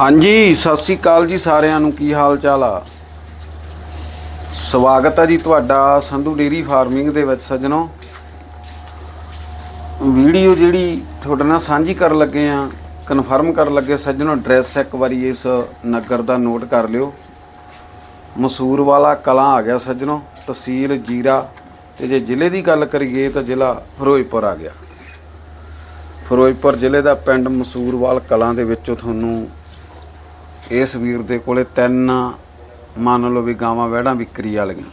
ਹਾਂਜੀ, ਸਤਿ ਸ੍ਰੀ ਅਕਾਲ ਜੀ ਸਾਰਿਆਂ ਨੂੰ। ਕੀ ਹਾਲ ਚਾਲ ਆ? ਸਵਾਗਤ ਹੈ ਜੀ ਤੁਹਾਡਾ ਸੰਧੂ ਡੇਰੀ ਫਾਰਮਿੰਗ ਦੇ ਵਿੱਚ ਸੱਜਣੋ। ਵੀਡੀਓ ਜਿਹੜੀ ਤੁਹਾਡੇ ਨਾਲ ਸਾਂਝੀ ਕਰਨ ਲੱਗੇ ਆ ਕਨਫਰਮ ਕਰਨ ਲੱਗੇ ਸੱਜਣੋ ਐਡਰੈਸ ਇੱਕ ਵਾਰੀ ਇਸ ਨਗਰ ਦਾ ਨੋਟ ਕਰ ਲਿਓ। ਮਸੂਰ ਵਾਲਾ ਕਲਾਂ ਆ ਗਿਆ ਸੱਜਣੋ, ਤਹਿਸੀਲ ਜੀਰਾ। ਤੇ ਜੇ ਜ਼ਿਲ੍ਹੇ ਦੀ ਗੱਲ ਕਰੀਏ ਤਾਂ ਜ਼ਿਲ੍ਹਾ ਫਿਰੋਜ਼ਪੁਰ ਆ ਗਿਆ। ਫਿਰੋਜ਼ਪੁਰ ਜ਼ਿਲ੍ਹੇ ਦਾ ਪਿੰਡ ਮਸੂਰਵਾਲ ਕਲਾਂ ਦੇ ਵਿੱਚੋਂ ਤੁਹਾਨੂੰ ਇਸ ਵੀਰ ਦੇ ਕੋਲੇ ਤਿੰਨ, ਮੰਨ ਲਓ ਵੀ ਗਾਵਾਂ ਵਹਿੜਾਂ ਵਿਕਰੀ ਵਾਲੀਆਂ।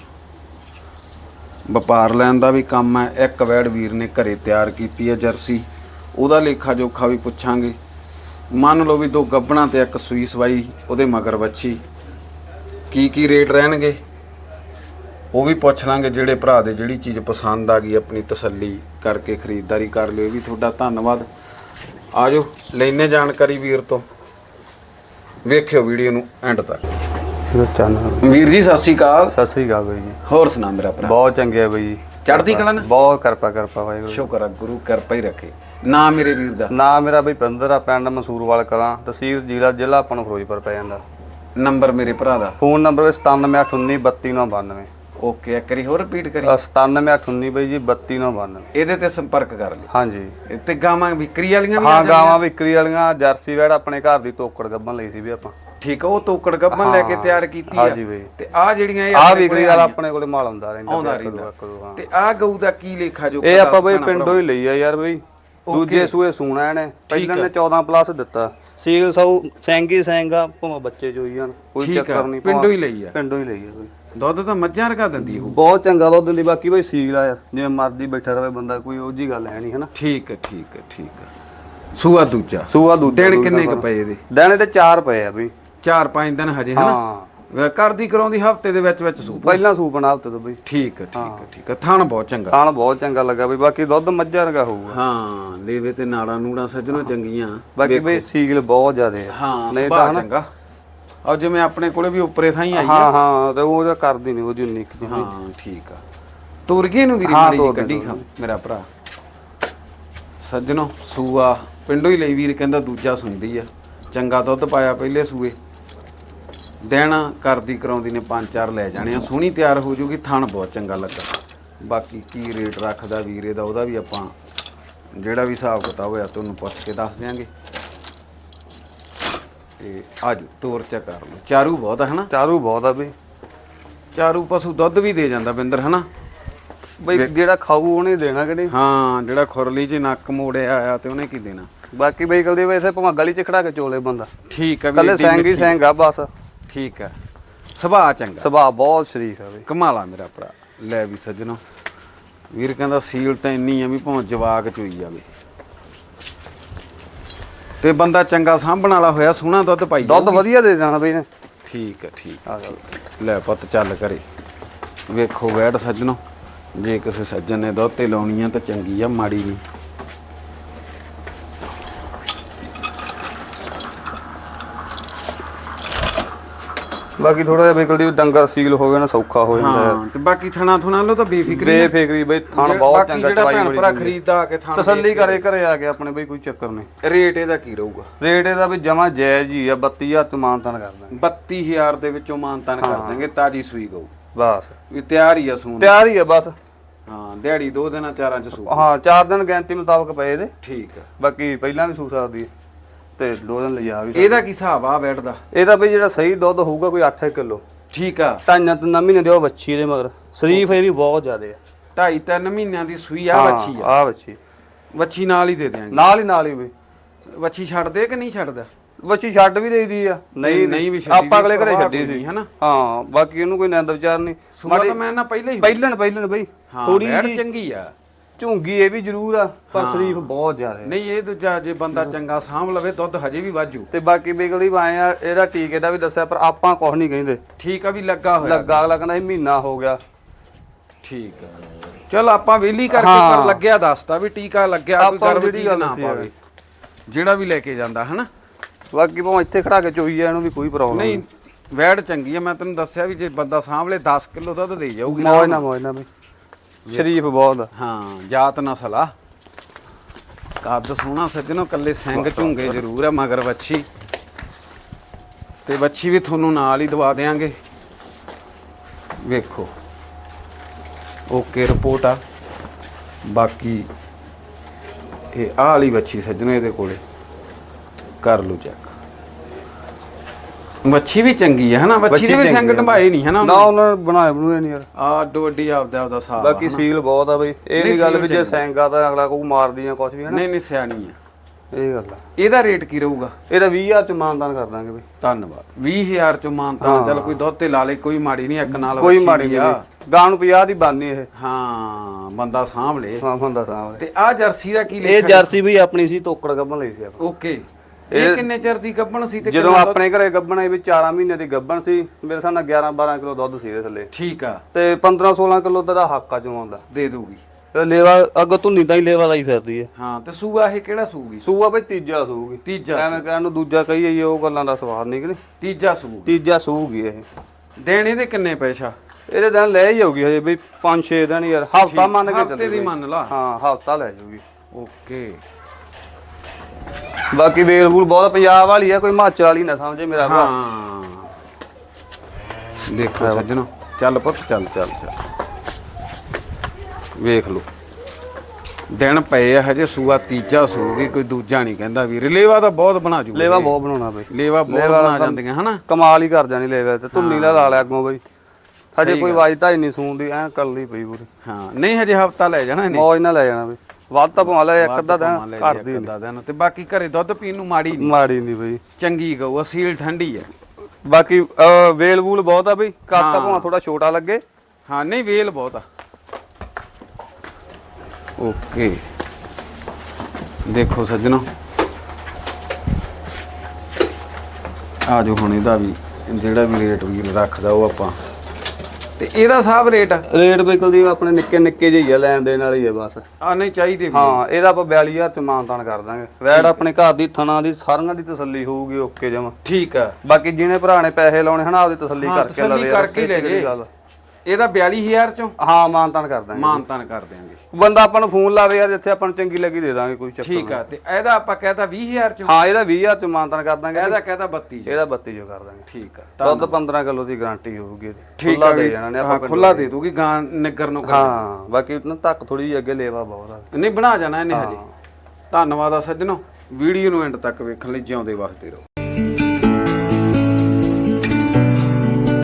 ਵਪਾਰ ਲੈਣ ਦਾ ਵੀ ਕੰਮ ਹੈ, ਇੱਕ ਵਹਿੜ ਵੀਰ ਨੇ ਘਰੇ ਤਿਆਰ ਕੀਤੀ ਹੈ ਜਰਸੀ। ਉਹਦਾ ਲੇਖਾ ਜੋਖਾ ਵੀ ਪੁੱਛਾਂਗੇ। ਮੰਨ ਲਓ ਵੀ ਦੋ ਗੱਬਣਾ ਤੇ ਇੱਕ ਸੂਈ ਸਵਾਈ ਉਹਦੇ ਮਗਰ ਵੱਛੀ। ਕੀ ਕੀ ਰੇਟ ਰਹਿਣਗੇ? ਉਹ ਵੀ ਪੁੱਛ ਲਾਂਗੇ, ਜਿਹੜੇ ਭਰਾ ਦੇ ਜਿਹੜੀ ਚੀਜ਼ ਪਸੰਦ ਆ ਗਈ ਆਪਣੀ ਤਸੱਲੀ ਕਰਕੇ ਖਰੀਦਦਾਰੀ ਕਰ ਲਿਓ। ਇਹ ਵੀ ਤੁਹਾਡਾ ਧੰਨਵਾਦ। ਆਜੋ ਲੈਨੇ ਜਾਣਕਾਰੀ ਵੀਰ ਤੋਂ। ਵੇਖਿਓ ਵੀਡੀਓ ਨੂੰ ਐਂਡ ਤੱਕ। ਚੈਨਲ। ਵੀਰ ਜੀ ਸਤਿ ਸ਼੍ਰੀ ਅਕਾਲ। ਸਤਿ ਸ੍ਰੀ ਅਕਾਲ ਬਾਈ ਜੀ। ਹੋਰ ਸੁਣਾ ਮੇਰਾ ਭਰਾ। ਬਹੁਤ ਚੰਗੇ ਆ ਬਾਈ ਜੀ। ਚੜ੍ਹਦੀ ਕਲਾ ਨਾ? ਬਹੁਤ ਕਿਰਪਾ ਕਿਰਪਾ ਵਾਹਿਗੁਰੂ ਸ਼ੁਕਰ ਆ ਗੁਰੂ ਕਿਰਪਾ ਹੀ ਰੱਖੇ। ਨਾ ਮੇਰੇ ਵੀਰ ਦਾ। ਨਾ ਮੇਰਾ ਬਈ ਪ੍ਰਿੰਦਰ ਆ ਪਿੰਡ ਮਸੂਰਵਾਲ ਕਲਾਂ ਤਹਿਸੀਲ ਜ਼ਿਲ੍ਹਾ ਜ਼ਿਲ੍ਹਾ ਆਪਾਂ ਨੂੰ ਫਿਰੋਜ਼ਪੁਰ ਪੈ ਜਾਂਦਾ। ਨੰਬਰ ਮੇਰੇ ਭਰਾ ਦਾ। ਫੋਨ ਨੰਬਰ 9781932992 ਓਕੇ ਇੱਕ ਵਾਰੀ ਹੋਰ ਰਿਪੀਟ ਕਰੀ 9781 ਬਾਈ ਜੀ 3292 ਇਹਦੇ ਤੇ ਸੰਪਰਕ ਕਰ ਲਿਓ। ਹਾਂਜੀ। ਇਹ ਤੇ ਗਾਵਾਂ ਵਿਕਰੀ ਵਾਲੀਆਂ ਵੀ ਆ ਹਾਂ ਜਾਂਦੀਆਂ? ਗਾਵਾਂ ਵਿਕਰੀ ਵਾਲੀਆਂ ਜਰਸੀ ਵੈੜ ਆਪਣੇ ਘਰ ਦੀ ਤੋਕੜ ਗੱਬਨ ਲਈ ਸੀ ਵੀ ਆਪਾਂ। ਠੀਕ ਆ ਉਹ ਤੋਕੜ ਗੱਬਨ ਲੈ ਕੇ ਤਿਆਰ ਕੀਤੀ ਆ। ਹਾਂਜੀ ਬਈ। ਤੇ ਆ ਜਿਹੜੀਆਂ ਇਹ ਆ ਆਪਣੇ ਵਿਕਰੀ ਵਾਲਾ ਆਪਣੇ ਕੋਲੇ ਮਾਲ ਆਉਂਦਾ ਰਹਿੰਦਾ ਆਉਂਦਾ ਇੱਕ ਦੋ, ਰਹਿੰਦਾ। ਇੱਕ ਦੋ, ਹਾਂ। ਤੇ ਆ ਗਊ ਦਾ ਕੀ ਲੇਖਾ ਜੋ ਇਹ ਆਪਾਂ ਬਈ ਪਿੰਡੋਂ ਹੀ ਲਈ ਆ ਯਾਰ ਬਈ। ਦੂਜੇ ਸੂਏ ਸੂਣਾ ਇਹਨੇ ਪਹਿਲਾਂ ਨੇ 14 ਪਲੱਸ ਦਿੱਤਾ। ਸੀਲ ਸੌ ਸੈਂਗੀ ਸੈਂਗਾ ਭਾਵੇਂ ਬੱਚੇ ਚੋਈ ਜਾਣ ਕੋਈ ਠੀਕ ਆ, ਚੱਕਰ ਨਹੀਂ ਪਿੰਡੋਂ ਹੀ ਲਈ ਆ। ਪਿੰਡੋਂ ਹੀ ਲਈ ਆ ਬਈ। ਦੁੱਧ ਤਾਂ ਮੱਝਾਂ ਰਗਾ ਦਿੰਦੀ ਉਹ ਬਹੁਤ ਚੰਗਾ ਦੁੱਧ ਦਿੰਦੀ ਬਾਕੀ ਬਈ ਸੀਲ ਆ ਯਾਰ। ਜਿਵੇਂ ਮਰਜ਼ੀ ਬੈਠਾ ਰਵੇ ਬੰਦਾ ਕੋਈ ਉਹ ਜੀ ਗੱਲ ਹੈ ਨਹੀਂ ਹਨਾ? ਠੀਕ ਹੈ ਠੀਕ ਹੈ ਠੀਕ ਹੈ ਸੂਆ ਦੂਜਾ। ਸੂਆ ਦੂਜਾ ਦਿਨ ਕਿੰਨੇ ਕ ਪਏ ਇਹਦੇ? ਦਿਨ ਤੇ 4 ਪਏ ਆ ਬਈ। 4-5 ਦਿਨ ਹਜੇ ਹਨਾ? ਕਰਦੀ ਕਰਾਉਂਦੀ ਹਫ਼ਤੇ ਦੇ ਵਿੱਚ ਵਿੱਚ ਸੂ ਪਹਿਲਾਂ ਸੂਪ ਬਣਾ ਹਫ਼ਤੇ ਤੋਂ ਬਈ। ਠੀਕ ਹੈ ਠੀਕ ਹੈ। ਠੀਕ ਹੈ ਥਣ ਬਹੁਤ ਚੰਗਾ। ਖਾਣ ਬਹੁਤ ਚੰਗਾ ਲੱਗਾ ਬਈ ਬਾਕੀ ਦੁੱਧ ਮੱਝਾਂ ਵਰਗਾ ਹੋਊਗਾ। ਹਾਂ ਲੇਵੇ ਤੇ ਨਾੜਾ ਨੂੜਾ ਸੱਜਣੋ ਚੰਗੀਆਂ। ਬਾਕੀ ਬਈ ਸੀਲ ਬਹੁਤ ਜ਼ਿਆਦੇ ਆ। ਹਾਂ ਨਹੀਂ ਤਾਂ ਚੰਗਾ। ਔਰ ਜਿਵੇਂ ਆਪਣੇ ਕੋਲੇ ਵੀ ਉੱਪਰੇ ਥਾਈ ਆਈ ਆ। ਹਾਂ ਹਾਂ ਤੇ ਉਹ ਤਾਂ ਕਰਦੀ ਨਹੀਂ ਉਹਦੀ ਉਨੀ ਕੁ। ਹਾਂ ਠੀਕ ਆ। ਤੁਰ ਗਏ ਨੂੰ ਵੀਰੇ ਹਾਂ, ਤੁਰ ਗਏ, ਕੱਢੀ ਤੁਰ ਖਾ ਮੇਰਾ ਭਰਾ। ਸੱਜਣੋ ਸੂਆ ਪਿੰਡੋਂ ਹੀ ਲਈ ਵੀਰ ਕਹਿੰਦਾ ਦੂਜਾ ਸੁੰਦੀ ਆ। ਚੰਗਾ ਦੁੱਧ ਪਾਇਆ ਪਹਿਲੇ ਸੂਏ। ਦਿਨ ਕਰਦੀ ਕਰਾਉਂਦੀ ਨੇ ਪੰਜ ਚਾਰ ਲੈ ਜਾਣੇ ਆ। ਸੋਹਣੀ ਤਿਆਰ ਹੋ ਜੂਗੀ ਥਣ ਬਹੁਤ ਚੰਗਾ ਲੱਗਾ। ਬਾਕੀ ਕੀ ਰੇਟ ਰੱਖਦਾ ਵੀਰੇ ਦਾ ਉਹਦਾ ਵੀ ਆਪਾਂ ਜਿਹੜਾ ਵੀ ਹਿਸਾਬ ਕਿਤਾਬ ਹੋਇਆ ਤੁਹਾਨੂੰ ਪੁੱਛ ਕੇ ਦੱਸ ਦਿਆਂਗੇ। ਤੇ ਆਜੋ ਤੋਰ ਚਾ ਕਰ ਲਓ। ਚਾਰੂ ਬਹੁਤ ਆ ਹਨਾ? ਚਾਰੂ ਬਹੁਤ ਆ ਬਈ। ਚਾਰੂ ਪਸ਼ੂ ਦੁੱਧ ਵੀ ਦੇ ਜਾਂਦਾ ਬਿੰਦਰ ਹਨਾ? ਬਈ ਜਿਹੜਾ ਖਾਊ ਉਹਨੇ ਦੇਣਾ ਕਿਹੜੇ ਹਾਂ ਜਿਹੜਾ ਖੁਰਲੀ 'ਚ ਨੱਕ ਮੋੜਿਆ ਆਇਆ ਤੇ ਉਹਨੇ ਕੀ ਦੇਣਾ? ਬਾਕੀ ਬਈ ਕਲਦੇ ਵੈਸੇ ਭਾਵੇਂ ਗਲੀ ਚ ਖੜਾ ਕੇ ਚੋਲੇ ਬੰਦਾ। ਠੀਕ ਆ ਵੀ ਕੱਲੇ ਸੈਂਗੀ ਸੈਂਗਾ ਬਸ। ਠੀਕ ਆ। ਸੁਭਾਅ ਚੰਗਾ। ਸੁਭਾਅ ਬਹੁਤ ਸ਼ਰੀਫ ਆ ਬਈ। ਕਮਾਲਾ ਮੇਰਾ ਭਰਾ। ਲੈ ਵੀ ਸੱਜਣੋ। ਵੀਰ ਕਹਿੰਦਾ ਸੀਲ ਤਾਂ ਇੰਨੀ ਆ ਵੀ ਭਾਵੇਂ ਜਵਾਕ ਚੋਈ ਜਾਵੇ। ਤੇ ਬੰਦਾ ਚੰਗਾ ਸਾਂਭਣ ਵਾਲਾ ਹੋਇਆ ਸੋਹਣਾ ਦੁੱਧ ਪਾਈ ਦੁੱਧ। ਵਧੀਆ ਦੇ ਦੇਣਾ ਬਈ ਨੇ ਠੀਕ ਆ ਠੀਕ ਆ ਲੈ ਪੁੱਤ ਚੱਲ ਕਰੇ। ਵੇਖੋ ਵੈੜ ਸੱਜਣੋ ਜੇ ਕਿਸੇ ਸੱਜਣ ਨੇ ਦੁੱਧ ਤੇ ਲਾਉਣੀ ਆ ਤਾਂ ਚੰਗੀ ਆ ਮਾੜੀ ਨਹੀਂ। ਬਾਕੀ ਥੋੜਾ ਜਿਹਾ ਬਈ ਕੁਲਦੀਪ ਡੰਗਰ ਸੀਲ ਹੋ ਗਿਆ ਨਾ ਸੌਖਾ ਹੋ ਜਾਂਦਾ ਹਾਂ। ਤੇ ਬਾਕੀ ਥਣਾ ਥੁਣਾ ਲੋ ਤਾਂ ਬੇਫਿਕਰੀ। ਬੇਫਿਕਰੀ ਬਈ ਥਣ ਬਹੁਤ ਬਾਕੀ ਚੰਗਾ ਜਿਹੜਾ ਚਵਾਈ ਭੈਣ ਭਰਾ। ਖਰੀਦਦਾ ਆ ਕੇ ਥਣ ਤਸੱਲੀ ਕਰੇ ਘਰੇ ਆ ਕੇ ਆਪਣੇ ਬਈ ਕੋਈ ਚੱਕਰ ਨਹੀਂ। ਰੇਟ ਇਹਦਾ ਕੀ ਰਹੂਗਾ? ਰੇਟ ਇਹਦਾ ਵੀ ਜਮਾ ਜਾਇਜ਼ ਹੀ ਆ 32000 ਚ ਮਾਨਤਾਨ ਕਰਦਾ 32000 ਦੇ ਵਿੱਚੋਂ ਮਾਨਤਾਨ ਕਰ ਦਾਂਗੇ ਤਾਜੀ ਸੂਈ ਗਊ। ਬਸ। ਵੀ ਤਿਆਰ ਹੀ ਆ ਸੂਣ ਤਿਆਰ ਹੀ ਆ ਬਸ। ਹਾਂ ਦਿਹਾੜੀ ਦੋ ਦਿਨਾਂ ਚਾਰਾਂ ਚ ਸੂ ਹਾਂ 4 ਦਿਨ ਗਿਣਤੀ ਮੁਤਾਬਕ ਪਏ ਇਹਦੇ। ਠੀਕ ਆ। ਬਾਕੀ ਪਹਿਲਾਂ ਵੀ ਸੂ ਸਕਦੀ ਹੈ। ਤੇ 2 ਦਿਨ ਲਿਜਾ ਵੀ। ਇਹਦਾ ਕੀ ਹਿਸਾਬ ਆ ਬੈਠਦਾ ਇਹਦਾ ਬਈ ਜਿਹੜਾ ਸਹੀ ਦੁੱਧ ਹੋਊਗਾ ਕੋਈ 8 ਕਿਲੋ। ਠੀਕ ਆ। ਢਾਈਆਂ ਤਿੰਨਾਂ ਮਹੀਨੇ ਦੇ ਉਹ ਬੱਚੀ ਇਹਦੇ ਮਗਰ। ਸ਼ਰੀਫ ਇਹ ਵੀ ਬਹੁਤ ਜ਼ਿਆਦੇ ਆ। ਢਾਈ ਤਿੰਨ ਮਹੀਨਿਆਂ ਦੀ ਸੂਈ ਆ ਵੱਛੀ ਆ। ਆ ਬੱਚੀ ਵੱਛੀ ਨਾਲ ਹੀ ਦੇ ਦਿਆਂਗੇ। ਨਾਲ ਹੀ ਨਾਲ ਹੀ ਬਈ ਵੱਛੀ ਛੱਡ ਦੇ ਕਿ ਨਹੀਂ ਛੱਡਦਾ? ਬੱਚੀ ਛੱਡ ਵੀ ਦੇਈਦੀ ਆ। ਨਹੀਂ ਨਹੀਂ ਵੀ ਛੱਡੀ ਆਪਾਂ ਅਗਲੇ ਘਰੇ ਛੱਡੀ ਸੀ। ਹਨਾ? ਹਾਂ ਬਾਕੀ ਇਹਨੂੰ ਕੋਈ ਨੰਦ ਵਿਚਾਰ ਨਹੀਂ। ਤਾਂ ਮੈਂ ਨਾ ਪਹਿਲਾਂ ਹੀ ਪਹਿਲਣ ਪਹਿਲਣ ਬਈ। ਥੋੜੀ ਜੀ ਚੰਗੀ ਆ। ਝੁੰਗੀ ਇਹ ਵੀ ਜ਼ਰੂਰ ਆ ਪਰ ਸ਼ਰੀਫ ਬਹੁਤ ਜ਼ਿਆਦਾ ਹੈ ਨਹੀਂ ਇਹ ਦੂਜਾ ਜੇ ਬੰਦਾ ਚੰਗਾ ਸਾਂਭ ਲਵੇ ਦੁੱਧ ਹਜੇ ਵੀ ਵਾਜੂ ਤੇ ਬਾਕੀ ਬਿਗਲੀ ਆਏ ਆ ਇਹਦਾ ਟੀਕੇ ਦਾ ਵੀ ਦੱਸਿਆ ਪਰ ਆਪਾਂ ਕੁਝ ਨਹੀਂ ਕਹਿੰਦੇ। ਠੀਕ ਆ ਵੀ ਲੱਗਾ ਹੋਇਆ। ਲੱਗਾ ਅਗਲਾ ਕਹਿੰਦਾ ਸੀ ਮਹੀਨਾ ਹੋ ਗਿਆ। ਠੀਕ ਆ। ਚਲ ਆਪਾਂ ਵੇਲੀ ਕਰਕੇ ਹਾਂ। ਕਰ ਲੱਗਿਆ ਦੱਸਤਾ ਵੀ ਟੀਕਾ ਲੱਗਿਆ ਕੋਈ ਆਪਾਂ ਗਰਭ ਜਿਹੜੀ ਚੀਜ਼ ਗੱਲ ਨਾ ਆ ਪਾਵੇ। ਜਿਹੜਾ ਵੀ ਲੈ ਕੇ ਜਾਂਦਾ ਹਨਾ? ਬਾਕੀ ਭਾਵੇਂ ਇੱਥੇ ਖੜਾ ਕੇ ਚੋਈ ਜਾ ਇਹਨੂੰ ਵੀ ਕੋਈ ਪ੍ਰੋਬਲਮ ਨਹੀਂ ਵੈੜ ਚੰਗੀ ਆ ਮੈਂ ਤੈਨੂੰ ਦੱਸਿਆ ਵੀ ਜੇ ਬੰਦਾ ਸਾਂਭ ਲੇ 10 ਕਿਲੋ ਦੁੱਧ ਦੇ ਜਾਊਗੀ ਮੌਜ ਨਾ ਮੌਜ ਨਾ ਬਈ। ਸ਼ਰੀਫ ਬਹੁਤ ਆ। ਹਾਂ ਜਾਤ ਨਸਲ ਆ। ਕੱਦ ਸੋਹਣਾ ਸੱਜਣੋ ਕੱਲੇ ਸਿੰਘ ਝੁੰਗੇ ਜ਼ਰੂਰ ਆ ਮਗਰ ਵੱਛੀ। ਤੇ ਬੱਚੀ ਵੀ ਤੁਹਾਨੂੰ ਨਾਲ ਹੀ ਦਵਾ ਦੇਾਂਗੇ ਵੇਖੋ। ਓਕੇ ਰਿਪੋਰਟ ਆ। ਬਾਕੀ ਇਹ ਆਹ ਵਾਲੀ ਬੱਚੀ ਸੱਜਣੋ ਇਹਦੇ ਕੋਲੇ। ਕਰ ਲਓ ਚੈੱਕ ਮੱਛੀ ਵੀ ਚੰਗੀ ਹੈ ਹਨਾ? ਮੱਛੀ ਦੇ ਵੀ ਆ। ਢੰਬਾਏ ਨਹੀਂ ਹਨਾ? ਨਾ ਉਹਨਾਂ ਨੇ ਬਣਾਏ ਬਣੂਏ ਨਹੀਂ ਯਾਰ। ਆ ਡੋਡੀ ਆਪਦਾ ਆਪਦਾ ਸਾਹ ਬਾਕੀ ਸੀਲ ਬਹੁਤ ਆ ਬਈ। ਇਹ ਨਹੀਂ, ਗੱਲ ਵੀ ਜੇ। ਸੈਂਗਾ ਤਾਂ ਅਗਲਾ ਕੋਈ ਮਾਰਦੀ ਆ ਕੁਝ ਵੀ ਹਨਾ? ਨਹੀਂ ਨਹੀਂ ਸਿਆਣੀ ਆ। ਇਹ ਗੱਲ ਆ। ਇਹਦਾ ਰੇਟ ਕੀ ਰਹੂਗਾ? ਇਹਦਾ 20000 ਚ ਮਾਨਦਾਨ ਕਰ ਦਾਂਗੇ ਬਈ। ਧੰਨਵਾਦ। 20000 ਚੋਂ ਮਾਨਤਾ ਚੱਲ ਕੋਈ ਦੁੱਧ ਤੇ ਲਾ ਲੇ ਕੋਈ ਮਾੜੀ ਨਹੀਂ ਇੱਕ ਨਾਲ ਕੋਈ ਮਾੜੀ ਨਹੀਂ। ਗਾਂ ਨੂੰ 50 ਦੀ ਬਾਨੀ ਇਹ। ਹਾਂ ਬੰਦਾ ਸਾਂਭ ਲੇ। ਹਾਂ ਹੁੰਦਾ ਸਾਹਮਣੇ ਤੇ ਆ ਜਰਸੀ ਦਾ ਕੀ ਇਹ ਲਿਖਿਆ ਜਰਸੀ ਵੀ ਆਪਣੀ ਸੀ ਤੋਕੜ ਗੱਬਣ ਲਈ ਸੀ ਆਪਾਂ। ਓਕੇ। ਇਹ ਕਿੰਨੇ ਚਿਰ ਦੀ ਗੱਭਣ ਸੀ ਤੇ ਜਦੋਂ? ਆਪਣੇ ਘਰੇ ਗੱਬਣ ਆਈ ਵੀ 4 ਮਹੀਨੇ ਦੀ ਗੱਬਣ ਸੀ ਮੇਰੇ ਨਾਲ 11 12 ਕਿਲੋ ਦੁੱਧ ਸੀ ਇਹਦੇ ਥੱਲੇ। ਠੀਕ ਆ। ਤੇ 15 16 ਕਿਲੋ ਦਾ ਹੱਕਾ ਚੋਂ ਆਉਂਦਾ ਦੇ। ਦੂਗੀ। ਲੇਵਾ ਅੱਗੋਂ ਧੁੰਨੀ ਤਾਂ ਹੀ ਲੇਵਾ ਲਾਈ ਫਿਰਦੀ ਹੈ ਹਾਂ ਤੇ ਸੂਆ ਇਹ ਕਿਹੜਾ ਸੂਗੀ? ਸੂਆ ਬਈ ਤੀਜਾ ਸੂਗੀ। ਤੀਜਾ ਐਵੇਂ ਕਹਿਣ ਨੂੰ ਦੂਜਾ ਕਹੀ ਜਾਈਏ ਉਹ ਗੱਲਾਂ ਦਾ ਸਵਾਦ ਨਹੀਂ ਕਿ ਤੀਜਾ ਸੂ ਤੀਜਾ ਸੂਗੀ ਇਹ। ਦੇਣੇ ਦੇ ਕਿੰਨੇ ਪੈਸਾ? ਇਹਦੇ ਦਿਨ ਲੈ ਹੀ ਜਾਊਗੀ ਹਜੇ ਬਈ 5-6 ਦਿਨ ਯਾਰ ਹਫਤਾ ਮੰਨ ਕੇ ਹਫ਼ਤੇ ਚੱਲੇ ਦੀ ਮੰਨ ਲਾ। ਹਾਂ ਹਫਤਾ ਲੈ ਜਾਊਗੀ। ਓਕੇ। ਬਾਕੀ ਵੇਲ ਵੂਲ ਬਹੁਤ ਪੰਜਾਬ ਵਾਲੀ ਆ ਕੋਈ ਹਿਮਾਚਲ ਵਾਲੀ ਨਾ ਸਮਝੇ ਮੇਰਾ ਭਰਾ। ਹਾਂ। ਦੇਖੋ ਸੱਜਣੋ ਚੱਲ ਪੁੱਤ ਚੱਲ ਚੱਲ ਚੱਲ। ਵੇਖ ਲਓ। ਦਿਨ ਪਏ ਆ ਹਜੇ ਸੂਆ ਤੀਜਾ ਸੂਗੀ ਕੋਈ ਦੂਜਾ ਨਹੀਂ ਕਹਿੰਦਾ ਵੀ। ਲੇਵਾ ਤਾਂ ਬਹੁਤ ਬਣਾ ਜੂ ਲੇਵਾ ਬਹੁਤ ਬਣਾਉਣਾ ਬਈ। ਲੇਵਾ ਬਹੁਤ ਬਣਾ ਤਾਂ- ਜਾਂਦੀਆਂ ਹਨਾ? ਕਮਾਲ ਹੀ ਕਰ ਜਾਣੀ ਲੇਵੇ ਤੇ ਧੁੰਨੀ ਦਾ ਲਾ ਲਿਆ ਅੱਗੋਂ ਬਈ। ਹਜੇ ਕੋਈ ਵਾਜਦਾ ਹੀ ਨਹੀਂ ਸੂਣਦੀ ਐ ਕਰ ਲਈ ਪਈ ਪੂਰੀ। ਹਾਂ ਨਹੀਂ ਹਜੇ ਹਫਤਾ ਲੈ ਜਾਣਾ ਇਹਨੇ। ਮੌਜ ਨਾਲ ਲੈ ਜਾਣਾ ਬਈ। ਵੱਧ ਤਾਂ ਪਵਾ ਲੈ ਇੱਕ ਅੱਧਾ ਦਿਨ ਜੀ ਦੀ ਅੱਧਾ ਦਿਨ। ਤੇ ਬਾਕੀ ਘਰੇ ਦੁੱਧ ਪੀਣ ਨੂੰ ਮਾੜੀ ਨਹੀਂ। ਮਾੜੀ ਨਹੀਂ ਬਈ। ਚੰਗੀ ਗਊ ਅਸੀਲ ਠੰਡੀ ਹੈ ਬਾਕੀ ਵੇਲ ਵੂਲ ਬਹੁਤ ਆ ਬਈ। ਕੱਦ ਤਾਂ ਭਾਵੇਂ ਥੋੜਾ ਛੋਟਾ ਲੱਗੇ। ਹਾਂ ਨਹੀਂ ਵੇਲ ਬਹੁਤ ਆ। ਓਕੇ। ਦੇਖੋ ਸੱਜਣੋ। ਆ ਜੋ ਹੁਣ ਇਹਦਾ ਵੀ ਜਿਹੜਾ ਵੀ ਰੇਟ ਵੀ ਰੱਖਦਾ ਉਹ ਆਪਾਂ ਤੇ ਇਹਦਾ ਸਾਬ ਰੇਟ? ਰੇਟ ਬਈ ਕੁਲਦੀਪ ਆਪਣੇ ਨਿੱਕੇ ਨਿੱਕੇ ਜਿਹੇ ਹੀ ਆ ਲੈਣ ਦੇਣ ਵਾਲੀ ਆ ਬਸ। ਆ ਨਹੀਂ ਚਾਹੀਦੇ ਵੀ ਹਾਂ ਇਹਦਾ ਆਪਾਂ 42000 ਚ ਮਾਨਤਾਨ ਕਰ ਦਾਂਗੇ। ਵੈੜ ਆਪਣੇ ਘਰ ਦੀ ਥਣਾ ਦੀ ਸਾਰੀਆਂ ਦੀ ਤਸੱਲੀ ਹੋਊਗੀ ਓਕੇ ਜਮਾ। ਠੀਕ ਆ। ਬਾਕੀ ਜਿਹਨੇ ਭਰਾ ਨੇ ਪੈਸੇ ਲਾਉਣੇ ਹਨਾ ਆਪਦੀ ਤਸੱਲੀ ਹਾਂ, ਕਰਕੇ ਤਸੱਲੀ ਲਵੇ ਯਾਰ, ਕਰਕੇ ਲੈ ਕਿਹੜੀ ਜੇ। ਗੱਲ। ਇਹਦਾ 42000 ਚੋਂ? ਹਾਂ ਮਾਨਤਾਨ ਕਰ ਦਾਂਗੇ ਮਾਨਤਾਨ ਕਰ ਦਿਆਂਗੇ। ਬੰਦਾ ਆਪਾਂ ਨੂੰ ਫੋਨ ਲਾਵੇ ਯਾਰ ਜਿੱਥੇ ਆਪਾਂ ਨੂੰ ਚੰਗੀ ਲੱਗੀ ਦੇ ਦਾਂਗੇ ਕੋਈ ਚੱਕਰ ਠੀਕ ਆ ਤੇ ਇਹਦਾ ਆਪਾਂ ਕਹਤਾ 20000 ਚੋਂ? ਹਾਂ ਇਹਦਾ 20000 ਚ ਮਾਨਤਾਨ ਕਰ ਦਾਂਗੇ ਇਹਦਾ ਕਹਤਾ 32 ਇਹਦਾ 32 ਜੋ ਕਰ ਦਾਂਗੇ। ਠੀਕ ਆ ਦੁੱਧ 15 ਕਿਲੋ ਦੀ ਗਾਰੰਟੀ ਹੋਊਗੀ ਠੀਕ ਖੁੱਲਾ ਆ ਦੇ ਜਾਣਾ ਨੇ ਆਪਾਂ ਖੁੱਲਾ ਦੇ ਦੂਗੀ ਗਾਂ ਨਿੱਗਰ ਨੂੰ ਹਾਂ ਬਾਕੀ ਨਾ ਤੱਕ ਥੋੜੀ ਜਿਹੀ ਅੱਗੇ ਲੇਵਾ ਬਹੁਤ ਆ। ਨਹੀਂ ਬਣਾ ਜਾਣਾ ਇਹਨੇ ਹਜੇ। ਧੰਨਵਾਦ ਆ ਸੱਜਣੋ। ਵੀਡੀਓ ਨੂੰ ਐਂਡ ਤੱਕ ਵੇਖਣ ਲਈ ਜਿਉਂਦੇ ਵਸਦੇ ਰਹੋ।